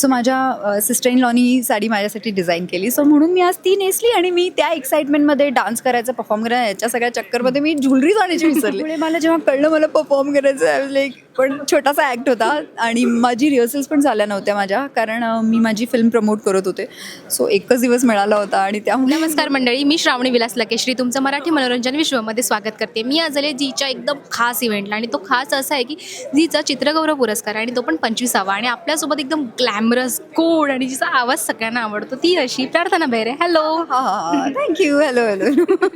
So माझ्या sister in लॉनी sari माझ्यासाठी design केली. सो म्हणून मी आज ती नेसली आणि मी त्या एक्साइटमेंटमध्ये डान्स करायचं परफॉर्म करायचं याच्या सगळ्या चक्करमध्ये मी ज्वेलरीज आणायची विसरली. मला जेव्हा कळलं मला परफॉर्म करायचं लाईक पण छोटासा ॲक्ट होता आणि माझी रिहर्सल्स पण झाल्या नव्हत्या माझ्या कारण मी माझी फिल्म प्रमोट करत होते. सो एकच दिवस मिळाला होता आणि त्यामुळे नमस्कार मंडळी मी श्रावणी विलास लकेश्री तुमचं मराठी मनोरंजन विश्वमध्ये स्वागत करते. मी आज आले जीच्या एकदम खास इव्हेंटला आणि तो खास असा आहे की जीचा चित्रगौरव पुरस्कार आणि तो पण पंचवीसावा आणि आपल्यासोबत एकदम ग्लॅमरस कोड आणि जिचा आवाज सगळ्यांना आवडतो ती अशी प्रार्थना बेरे हॅलो हा थँक्यू हॅलो हॅलो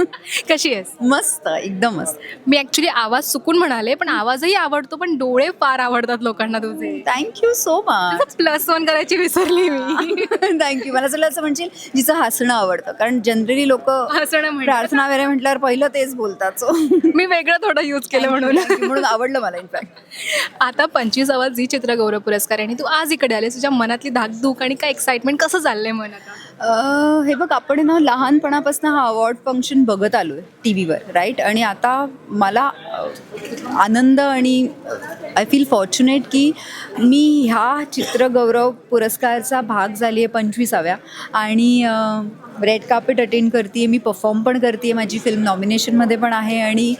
कशी आहेस? मस्त एकदम मस्त. मी ॲक्च्युली आवाज चुकून म्हणाले पण आवाजही आवडतो पण डोळे फार आवडतात लोकांना तुझे. Thank you so much plus one करायची विसरली मी. थँक्यू मला असं असं म्हणशील जिचं हसणं आवडतं. कारण जनरली लोक हसणं म्हणतात. प्रार्थना वगैरे म्हटल्यावर पहिलं तेच बोलतात सो मी वेगळं थोडं यूज केलं म्हणून. म्हणून आवडलं मला इनफॅक्ट आता पंचवीसावा झी चित्र गौरव पुरस्कार आहे आणि तू आज इकडे आले तुझ्या मनातली धाकधूक आणि काय एक्साइटमेंट कसं चाललंय मन हे बघ आपण ना लहानपणापासून हा अवॉर्ड फंक्शन बघत आलो आहे टी व्हीवर राईट आणि आता मला आनंद आणि आय फील फॉर्च्युनेट की मी ह्या चित्रगौरव पुरस्कारचा भाग झाली आहे पंचवीसाव्या. आणि रेड कार्पेट अटेंड करते मी परफॉर्म पण करते माझी फिल्म नॉमिनेशनमध्ये पण आहे आणि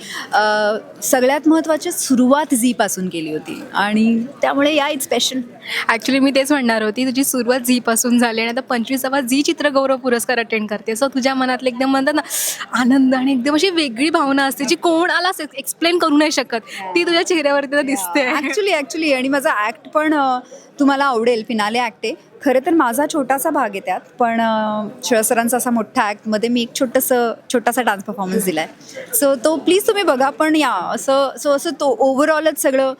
सगळ्यात महत्त्वाची सुरुवात झीपासून केली होती. आणि त्यामुळे या इट स्पेशल ॲक्च्युली मी तेच म्हणणार होती तुझी सुरुवात झी पासून झाली आणि आता पंचवीसावा झी चित्र गौरव पुरस्कार अटेंड करते. सो तुझ्या मनातले एकदम म्हणतात ना आनंद आणि एकदम अशी वेगळी भावना असते जी कोणाला एक्सप्लेन करू नाही शकत. ती तुझ्या चेहऱ्यावरती दिसते. ॲक्च्युली ॲक्च्युली आणि माझा ॲक्ट पण तुम्हाला आवडेल फिनाले ॲक्ट आहे. खरं तर माझा छोटासा भाग आहे त्यात पण सरांचा असा मोठा ॲक्टमध्ये मी एक छोटंसं छोटासा डान्स परफॉर्मन्स दिला आहे सो तो प्लीज तुम्ही बघा पण या असं सो असं तो ओव्हरऑलच सगळं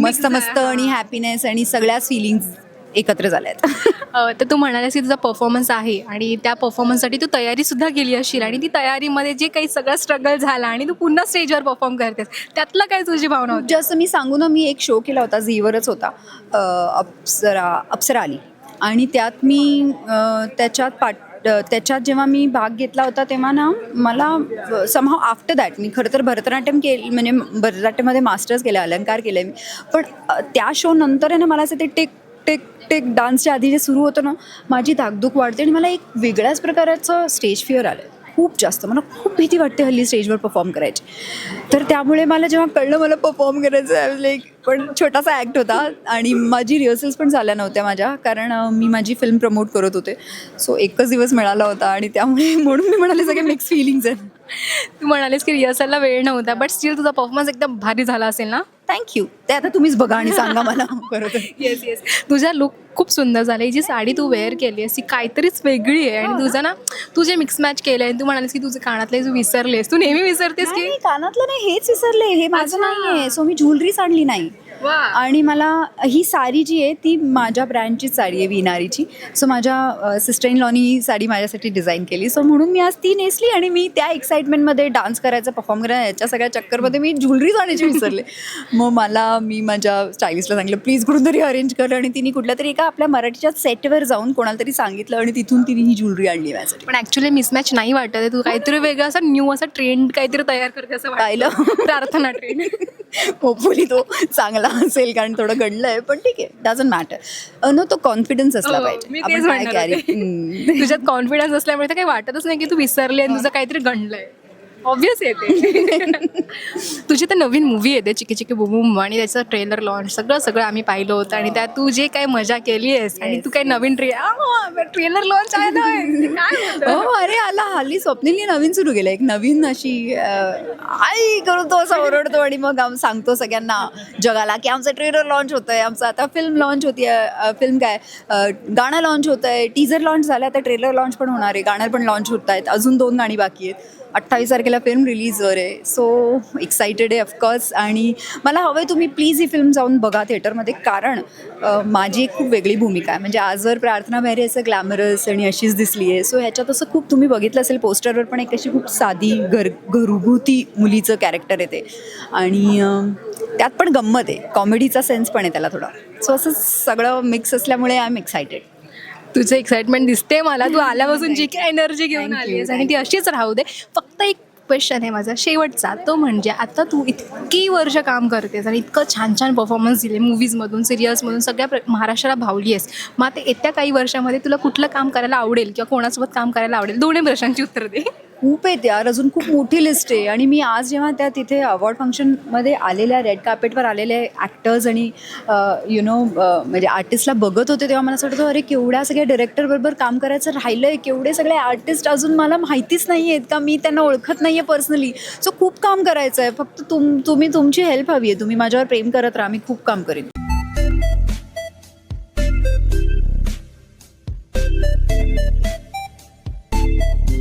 मस्त मस्त आणि हॅपीनेस आणि सगळ्याच फिलिंग्स एकत्र झाल्या आहेत. तर तू म्हणालीस की तुझा परफॉर्मन्स आहे आणि त्या परफॉर्मन्ससाठी तू तयारी सुद्धा केली असशील आणि ती तयारीमध्ये जे काही सगळं स्ट्रगल झाला आणि तू पुन्हा स्टेजवर परफॉर्म करतेस त्यातलं काय तुझी भावना होती? जसं मी सांगू ना मी एक शो केला होता झीवरच होता अप्सरा अप्सरा आली. आणि त्यात मी त्याच्यात पाट अ, त्याच्यात जेव्हा मी भाग घेतला होता तेव्हा ना मला समहाव आफ्टर दॅट मी खरं तर भरतनाट्यम केली म्हणजे भरतनाट्यममध्ये मास्टर्स केलं अलंकार केलं मी. पण त्या शो नंतर आहे ना मला असं ते टेक टेक टेक डान्सच्या आधी जे सुरू होतं ना माझी धाकधूक वाढते आणि मला एक वेगळ्याच प्रकारचं स्टेज फिअर आलं खूप जास्त. मला खूप भीती वाटते हल्ली स्टेजवर परफॉर्म करायची. तर त्यामुळे मला जेव्हा कळलं मला परफॉर्म करायचं आहे लाईक पण छोटासा ॲक्ट होता आणि माझी रिहर्सल्स पण झाल्या नव्हत्या माझ्या कारण मी माझी फिल्म प्रमोट करत होते. सो एकच दिवस मिळाला होता आणि त्यामुळे म्हणून मी म्हणाले सगळे मिक्स फिलिंग्स आहेत. तू म्हणालेस की रिहर्सलला वेळ नव्हता बट स्टील तुझा परफॉर्मन्स एकदम भारी झाला असेल ना? थँक्यू ते आता तुम्हीच बघा आणि सांगा मला बरोबर येस येस तुझा लुक खूप सुंदर झाला. ही जी साडी तू वेअर केली आहेस ती काहीतरीच वेगळी आहे. आणि तुझं ना तू जे मिक्स मॅच केलं आहे तू म्हणालीस की तुझे कानातले तू विसरलेस. तू नेहमी विसरतेस की? नाही, कानातलं नाही हेच विसरले. हे माझं नाही आहे सो मी ज्वेलरीच आणली नाही. आणि मला ही साडी जी आहे ती माझ्या ब्रँडचीच साडी आहे विनारीची. सो माझ्या सिस्टर इन लॉनी ही साडी माझ्यासाठी डिझाईन केली. सो म्हणून मी आज ती नेसली आणि मी त्या एक्साइटमेंटमध्ये डान्स करायचं परफॉर्म करायचं याच्या सगळ्या चक्करमध्ये मी ज्वेलरीज आणायची विसरले. मग मला मी माझ्या स्टायलिस्टला सांगितलं प्लीज कुठून तरी अरेंज कर. आणि तिने कुठल्या तरी एका आपल्या मराठीच्या सेटवर जाऊन कोणाला तरी सांगितलं आणि तिथून तिने ही ज्वेलरी आणली माझ्यासाठी. पण ऍक्च्युली मिसमॅच नाही वाटत आहे. तू काहीतरी वेगळं असं न्यू असं ट्रेंड काहीतरी तयार करते असं. पाहिलं? प्रार्थना ट्रेंड होपफुली तो चांगला असेल कारण थोडं घडलं आहे पण ठीक आहे डझंट मॅटर नो तो कॉन्फिडन्स असला हो, पाहिजे. आपण काय म्हणणार होते. तुझ्यात कॉन्फिडन्स असल्यामुळे तर काही वाटतच नाही की तू विसरली आणि तुझं काहीतरी गणलंय ऑब्विस येते तुझी तर नवीन मूवी येते चिकी चिकी बुबुम आणि त्याचं ट्रेलर लॉन्च सगळं सगळं आम्ही पाहिलं होतं. आणि त्यात तू जे काही मजा केली आहेस आणि तू काही नवीन ट्रे ट्रेलर लॉन्च आहे ना हे. काय अरे आला हल्ली स्वप्नीलनी नवीन सुरू केलं. एक नवीन अशी आई करून तो असा ओरडतो आणि मग आम सांगतो सगळ्यांना जगाला की आमचं ट्रेलर लॉन्च होतं आहे आमचं आता फिल्म लॉन्च होती फिल्म काय गाणं लॉन्च होतं आहे टीझर लॉन्च झालं आता ट्रेलर लॉन्च पण होणार आहे गाणं पण लॉन्च होत आहेत अजून दोन गाणी बाकी आहेत. अठ्ठावीस तारखेला फिल्म रिलीजवर आहे. सो एक्सायटेड आहे ऑफकोर्स आणि मला हवं आहे तुम्ही प्लीज ही फिल्म जाऊन बघा थिएटरमध्ये कारण माझी एक खूप वेगळी भूमिका आहे. म्हणजे आजवर प्रार्थना मेहरे असं ग्लॅमरस आणि अशीच दिसली आहे. सो ह्याच्यात असं खूप तुम्ही बघितलं असेल पोस्टरवर पण एक अशी खूप साधी घर घरगुती मुलीचं कॅरेक्टर आहे ते आणि त्यात पण गंमत आहे. कॉमेडीचा सेन्स पण आहे त्याला थोडा. सो असं सगळं मिक्स असल्यामुळे आय एम एक्सायटेड तुझं एक्साइटमेंट दिसते मला. तू आल्यापासून जी काही एनर्जी घेऊन आली आहेस आणि ती अशीच राहू दे. फक्त एक क्वेश्चन आहे माझा. शेवटचा. तो म्हणजे आता तू इतकी वर्ष काम करतेस आणि इतकं छान छान परफॉर्मन्स दिले मूवीजमधून सिरियल्समधून सगळ्या प्र महाराष्ट्राला भावली आहेस. मग आता येत्या काही वर्षामध्ये तुला कुठलं काम करायला आवडेल किंवा कोणासोबत काम करायला आवडेल? दोन्ही प्रश्नांची उत्तर दे. खूप आहेत यार अजून खूप मोठी लिस्ट आहे. आणि मी आज जेव्हा त्या तिथे अवॉर्ड फंक्शनमध्ये आलेल्या रेड कार्पेटवर आलेले ॲक्टर्स आणि यु नो म्हणजे आर्टिस्टला बघत होते तेव्हा मला असं वाटतं अरे केवढ्या सगळ्या डिरेक्टरबरोबर काम करायचं राहिलं आहे केवढे सगळे आर्टिस्ट अजून मला माहितीच नाही आहेत का? मी त्यांना ओळखत नाही आहे पर्सनली सो खूप काम करायचं आहे फक्त तुम तुम्ही तुमची हेल्प हवी आहे. तुम्ही माझ्यावर प्रेम करत राहा. मी खूप काम करेन.